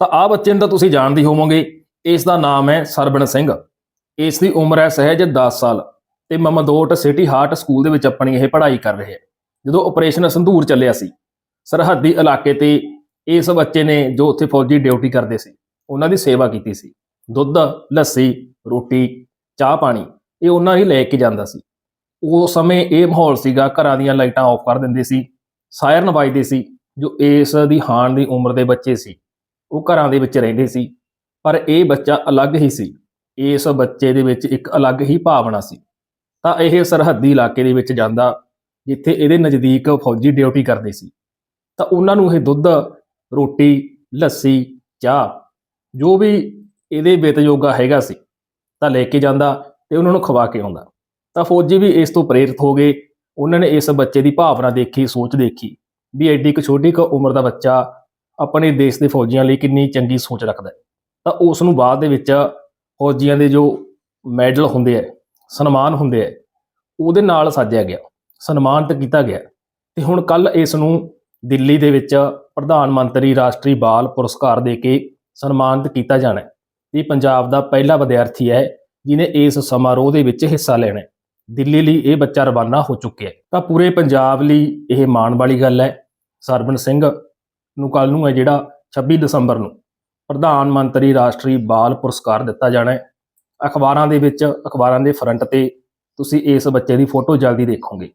ਤਾਂ ਆ ਬੱਚੇ ਨੂੰ ਤਾਂ ਤੁਸੀਂ ਜਾਣਦੇ ਹੋਵੋਗੇ, ਇਸ ਦਾ ਨਾਮ ਹੈ ਸਰਬਣ ਸਿੰਘ। ਇਸ ਦੀ ਉਮਰ ਹੈ ਸਹਿਜ 10 ਸਾਲ ਤੇ ਮਮਦੋਟ ਸਿਟੀ ਹਾਰਟ ਸਕੂਲ ਦੇ ਵਿੱਚ ਆਪਣੀ ਇਹ ਪੜ੍ਹਾਈ ਕਰ ਰਿਹਾ ਹੈ ਜਦੋਂ ਆਪਰੇਸ਼ਨ ਸੰਧੂਰ ਚੱਲਿਆ ਸੀ, ਸਰਹੱਦੀ ਇਲਾਕੇ ਤੇ ਇਸ ਬੱਚੇ ਨੇ ਜੋ ਉੱਥੇ ਫੌਜੀ ਡਿਊਟੀ ਕਰਦੇ ਸੀ, ਉਹਨਾਂ ਦੀ ਸੇਵਾ ਕੀਤੀ ਸੀ। ਦੁੱਧ, ਲੱਸੀ, ਰੋਟੀ, ਚਾਹ ਪਾਣੀ, ਇਹ ਉਹਨਾਂ ਹੀ ਲੈ ਕੇ ਜਾਂਦਾ ਸੀ। ਉਸ ਸਮੇਂ ਇਹ ਮਾਹੌਲ ਸੀਗਾ, ਘਰਾਂ ਦੀਆਂ ਲਾਈਟਾਂ ਆਫ ਕਰ ਦਿੰਦੇ ਸੀ ਸਾਇਰਨ ਵੱਜਦੇ ਸੀ, ਜੋ ਇਸ ਦੀ ਹਾਣ ਦੀ ਉਮਰ ਦੇ ਬੱਚੇ ਸੀ। ਉਹ ਘਰਾਂ ਦੇ ਵਿੱਚ ਰਹਿੰਦੇ ਸੀ, ਪਰ ਇਹ ਬੱਚਾ ਅਲੱਗ ਹੀ ਸੀ। ਇਸ ਬੱਚੇ ਦੇ ਵਿੱਚ ਇੱਕ ਅਲੱਗ ਹੀ ਭਾਵਨਾ ਸੀ। ਤਾਂ ਇਹ ਸਰਹੱਦੀ ਇਲਾਕੇ ਦੇ ਵਿੱਚ ਜਾਂਦਾ, ਜਿੱਥੇ ਇਹਦੇ ਨਜ਼ਦੀਕ ਫੌਜੀ ਡਿਊਟੀ ਕਰਦੇ ਸੀ। ਤਾਂ ਉਹਨਾਂ ਨੂੰ ਇਹ ਦੁੱਧ, ਰੋਟੀ, ਲੱਸੀ, ਚਾਹ, ਜੋ ਵੀ ਇਹਦੇ ਬਿਤਯੋਗਾ ਹੈਗਾ ਸੀ, ਤਾਂ ਲੈ ਕੇ ਜਾਂਦਾ ਤੇ ਉਹਨਾਂ ਨੂੰ ਖਵਾ ਕੇ ਆਉਂਦਾ। ਤਾਂ ਫੌਜੀ ਵੀ ਇਸ ਤੋਂ ਪ੍ਰੇਰਿਤ ਹੋ ਗਏ। ਉਹਨਾਂ ਨੇ ਇਸ ਬੱਚੇ ਦੀ ਭਾਵਨਾ ਦੇਖੀ, ਸੋਚ ਦੇਖੀ ਵੀ ਐਡੀ ਇੱਕ ਛੋਟੀ ਕੁ ਉਮਰ ਦਾ ਬੱਚਾ ਆਪਣੇ ਦੇਸ਼ ਦੇ ਫੌਜੀਆਂ ਲਈ ਕਿੰਨੀ ਚੰਗੀ ਸੋਚ ਰੱਖਦਾ ਹੈ। ਤਾਂ ਉਸ ਨੂੰ ਬਾਅਦ ਦੇ ਵਿੱਚ ਫੌਜੀਆਂ ਦੇ ਜੋ ਮੈਡਲ ਹੁੰਦੇ ਆ ਸਨਮਾਨ ਹੁੰਦੇ ਆ ਉਹਦੇ ਨਾਲ ਸਾਜਿਆ ਗਿਆ, ਸਨਮਾਨਿਤ ਕੀਤਾ ਗਿਆ। ਤੇ ਹੁਣ ਕੱਲ ਇਸ ਨੂੰ ਦਿੱਲੀ ਦੇ ਵਿੱਚ ਪ੍ਰਧਾਨ ਮੰਤਰੀ ਰਾਸ਼ਟਰੀ ਬਾਲ ਪੁਰਸਕਾਰ ਦੇ ਕੇ ਸਨਮਾਨਿਤ ਕੀਤਾ ਜਾਣਾ ਹੈ। ਇਹ ਪੰਜਾਬ ਦਾ ਪਹਿਲਾ ਵਿਦਿਆਰਥੀ ਹੈ ਜਿਨੇ ਇਸ ਸਮਾਰੋਹ ਦੇ ਵਿੱਚ ਹਿੱਸਾ ਲੈਣਾ ਹੈ। ਦਿੱਲੀ ਲਈ ਇਹ ਬੱਚਾ ਰਵਾਨਾ ਹੋ ਚੁੱਕਿਆ ਹੈ। ਤਾਂ ਪੂਰੇ ਪੰਜਾਬ ਲਈ ਇਹ ਮਾਣ ਵਾਲੀ ਗੱਲ ਹੈ। ਸਰਬਨ ਸਿੰਘ ਨੂੰ ਕੱਲ ਨੂੰ ਹੈ ਜਿਹੜਾ 26 ਦਸੰਬਰ ਨੂੰ ਪ੍ਰਧਾਨ ਮੰਤਰੀ ਰਾਸ਼ਟਰੀ ਬਾਲ ਪੁਰਸਕਾਰ ਦਿੱਤਾ ਜਾਣਾ ਹੈ। ਅਖਬਾਰਾਂ ਦੇ ਵਿੱਚ ਅਖਬਾਰਾਂ ਦੇ ਫਰੰਟ ਤੇ ਤੁਸੀਂ ਇਸ ਬੱਚੇ ਦੀ ਫੋਟੋ ਜਲਦੀ ਦੇਖੋਗੇ।